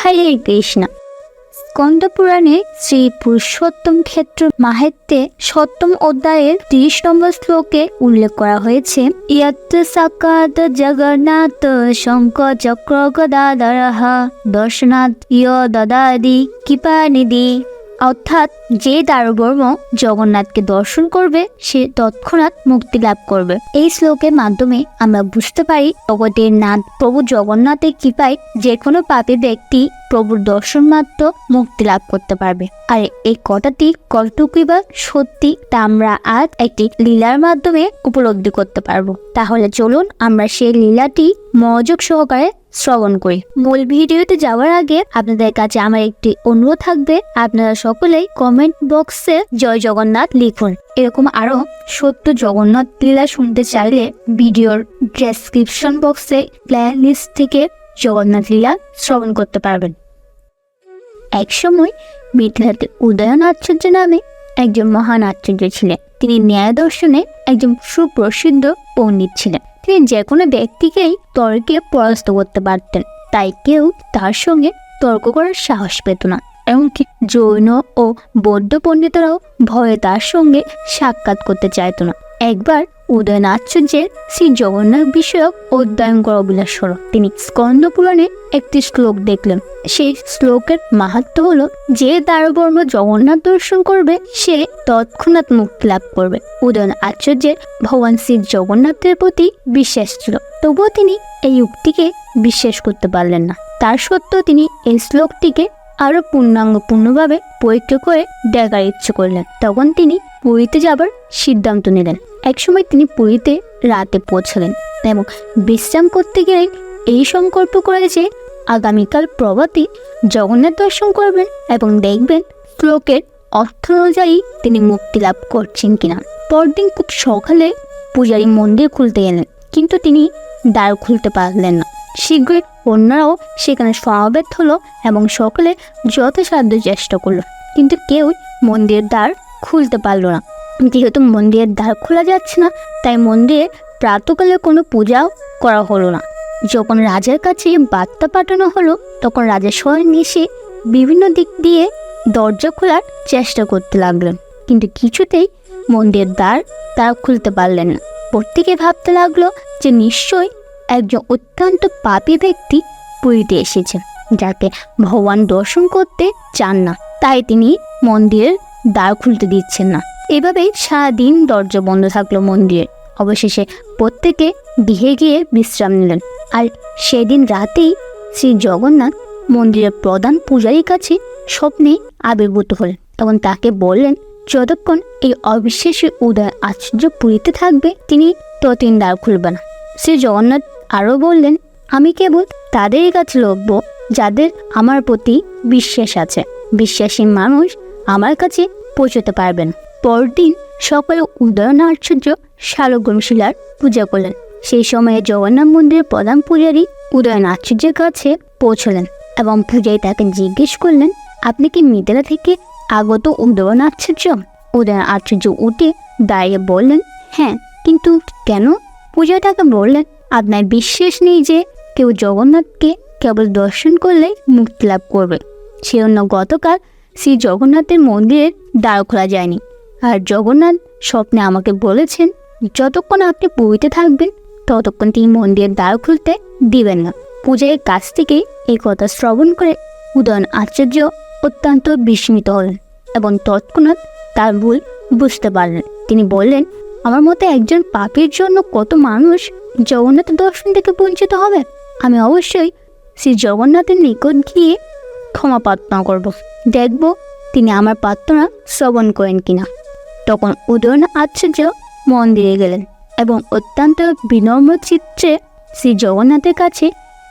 হরে কৃষ্ণ। স্কন্দ পুরাণে শ্রী পুরুষোত্তম ক্ষেত্র মাহাত্যে সপ্তম অধ্যায়ের ত্রিশ নম্বর শ্লোকে উল্লেখ করা হয়েছে ইয়াত জগন্নাথ শঙ্খ চক্র গদাধরহ দর্শনাথ ইয় দদাদি কৃপানিধি। অর্থাৎ যে দারুবর্ম জগন্নাথকে দর্শন করবে, সে তৎক্ষণাৎ মুক্তি লাভ করবে। এই শ্লোকের মাধ্যমে আমরা বুঝতে পারি, জগতের নাথ প্রভু জগন্নাথের কৃপায় যে কোনো পাপী ব্যক্তি প্রভুর দর্শন মাত্র মুক্তি লাভ করতে পারবে। আর এই কথাটি কতটুকুই বা সত্যি, তা আমরা আজ একটি লীলার মাধ্যমে উপলব্ধি করতে পারব। তাহলে চলুন আমরা সেই লীলাটি মনোযোগ সহকারে শ্রবণ করি। মূল ভিডিওতে যাওয়ার আগে আপনাদের কাছে আমার একটি অনুরোধ থাকবে। আপনারা সকলেই কমেন্ট বক্সে জয় জগন্নাথ লিখুন। এরকম আরও সত্য জগন্নাথ লীলা শুনতে চাইলে ভিডিওর ডেসক্রিপশন বক্সে প্লে লিস্ট থেকে জগন্নাথ লীলা শ্রবণ করতে পারবেন। একসময় মিথিলাতে উদয়ন আচার্য নামে একজন মহান আচার্য ছিলেন। তিনি ন্যায় দর্শনে একজন সুপ্রসিদ্ধ পণ্ডিত ছিলেন। তিনি যে কোনো ব্যক্তিকেই তর্কে পরাস্ত করতে পারতেন। তাই কেউ তার সঙ্গে তর্ক করার সাহস পেত না। এমনকি জৈন ও বৌদ্ধ পণ্ডিতরাও ভয়ে তার সঙ্গে সাক্ষাৎ করতে চাইত না। একবার উদয়ন আশ্চর্যের শ্রী জগন্নাথ বিষয়ক অধ্যয়ন করা অভিলাষ হলো তিনি স্কন্দ পুরাণে একটি শ্লোক দেখলেন। সেই শ্লোকের মাহাত্ম হলো, যে দারবর্ম জগন্নাথ দর্শন করবে, সে তৎক্ষণাৎ মুক্তি লাভ করবে। উদয়ন আচার্যের ভগবান শ্রী জগন্নাথের প্রতি বিশ্বাস ছিল। তবুও তিনি এই উক্তিকে বিশ্বাস করতে পারলেন না। তার সত্ত্বেও তিনি এই শ্লোকটিকে আরও পূর্ণাঙ্গপূর্ণভাবে পরীক্ষা করে দেখার ইচ্ছে করলেন। তখন তিনি পুরীতে যাবার সিদ্ধান্ত নিলেন। একসময় তিনি পুরীতে রাতে পৌঁছলেন। এবং বিশ্রাম করতে গেলে এই সংকল্প করে যে আগামীকাল প্রভাতী জগন্নাথ দর্শন করবেন এবং দেখবেন শ্লোকের অর্থ অনুযায়ী তিনি মুক্তি লাভ করছেন কিনা। পরদিন খুব সকালে পূজারী মন্দির খুলতে গেলেন, কিন্তু তিনি দ্বার খুলতে পারলেন না। শীঘ্রই অন্যরাও সেখানে সমাবেত হলো এবং সকলে যথাসাধ্য চেষ্টা করল, কিন্তু কেউই মন্দিরের দ্বার খুলতে পারল না। যেহেতু মন্দিরের দ্বার খোলা যাচ্ছে না, তাই মন্দিরে প্রাতকালে কোনো পূজাও করা হলো না। যখন রাজার কাছে বার্তা পাঠানো হলো, তখন রাজা স্বয়ং এসে বিভিন্ন দিক দিয়ে দরজা খোলার চেষ্টা করতে লাগলেন। কিন্তু কিছুতেই মন্দিরের দ্বার তারা খুলতে পারলেন না। প্রত্যেকে ভাবতে লাগল যে নিশ্চয়ই একজন অত্যন্ত পাপী ব্যক্তি পুরীতে এসেছেন যাকে ভগবান দর্শন করতে চান না। তাই তিনি মন্দিরের দ্বার খুলতে দিচ্ছেন না। এভাবেই সারাদিন দরজা বন্ধ থাকল মন্দিরের। অবশেষে প্রত্যেকে গৃহে গিয়ে বিশ্রাম নিলেন। আর সেদিন রাতেই শ্রী জগন্নাথ মন্দিরের প্রধান পূজারীর কাছে স্বপ্নে আবির্ভূত হলেন তখন তাকে বললেন, যতক্ষণ এই অবিশ্বাসী উদয় আশ্চর্য পুরীতে থাকবে, তিনি ততদিন দ্বার খুলবে না। শ্রী জগন্নাথ আরও বললেন, আমি কেবল তাদেরই কাছে লভ্য যাদের আমার প্রতি বিশ্বাস আছে। বিশ্বাসী মানুষ আমার কাছে পৌঁছতে পারবেন পরদিন সকালে উদয়ন আশ্চর্য শালগ্রাম শিলার পূজা করলেন। সেই সময়ে জগন্নাথ মন্দিরের প্রধান পূজারী উদয়ন আশ্চর্যের কাছে পৌঁছলেন এবং পূজারী তাকে জিজ্ঞেস করলেন, আপনি কি মিথিলা থেকে আগত উদয়ন আশ্চর্য উদয়ন আশ্চর্য উঠে দাঁড়িয়ে বললেন হ্যাঁ কিন্তু কেন? পূজারী তাকে বললেন, আপনার বিশ্বাস নেই যে কেউ জগন্নাথকে কেবল দর্শন করলে মুক্তি লাভ করবে। সেজন্য গতকাল শ্রী জগন্নাথের মন্দিরের দ্বার খোলা যায়নি। আর জগন্নাথ স্বপ্নে আমাকে বলেছেন, যতক্ষণ আপনি পুরীতে থাকবেন, ততক্ষণ তিনি মন্দিরের দ্বার খুলতে দিবেন না। পূজারীর কাছ থেকে এই কথা শ্রবণ করে উদয়ন আশ্চর্য, অত্যন্ত বিস্মিত হলেন এবং তৎক্ষণাৎ তার ভুল বুঝতে পারলেন। তিনি বললেন, আমার মতে একজন পাপীর জন্য কত মানুষ জগন্নাথ দর্শন থেকে বঞ্চিত হবে? আমি অবশ্যই শ্রী জগন্নাথের নিকট গিয়ে ক্ষমা প্রার্থনা করব। দেখব তিনি আমার প্রার্থনা শ্রবণ করেন কিনা। তখন উদয়ন আচার্য মন্দিরে গেলেন এবং অত্যন্ত বিনম্র চিত্রে শ্রী জগন্নাথের কাছে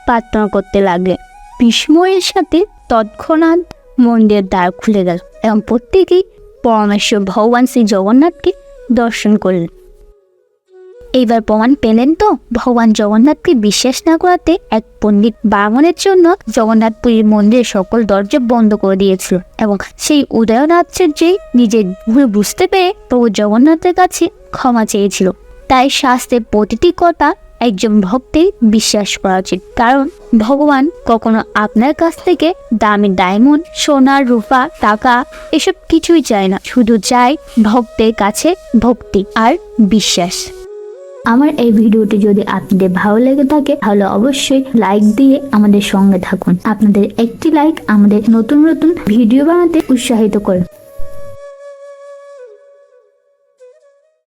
প্রার্থনা করতে লাগলেন। বিস্ময়ের সাথে তৎক্ষণাৎ মন্দিরের দ্বার খুলে গেল এবং প্রত্যেকেই পরমেশ্বর ভগবান শ্রী জগন্নাথকে দর্শন করলেন। এইবার প্রমাণ পেলেন তো। ভগবান জগন্নাথকে বিশ্বাস না করাতে এক পণ্ডিত ব্রাহ্মণের জন্য জগন্নাথ পুরীর মন্দিরের সকল দরজা বন্ধ করে দিয়েছিল এবং সেই উদয়ন আশ্চর্যেই নিজের ভুল বুঝতে পেরে প্রভু জগন্নাথের কাছে ক্ষমা চেয়েছিল। তাই শাস্ত্রের প্রতিটি কথা একজন ভক্তের বিশ্বাস করা উচিত। কারণ ভগবান কখনো আপনার কাছ থেকে দামি ডায়মন্ড, সোনা, রূপা, টাকা এসব কিছুই চায় না। শুধু চায় ভক্তের কাছে ভক্তি আর বিশ্বাস। আমার এই ভিডিওটি যদি আপনাদের ভালো লেগে থাকে, তাহলে অবশ্যই লাইক দিয়ে আমাদের সঙ্গে থাকুন। আপনাদের একটি লাইক আমাদের নতুন নতুন ভিডিও বানাতে উৎসাহিত করে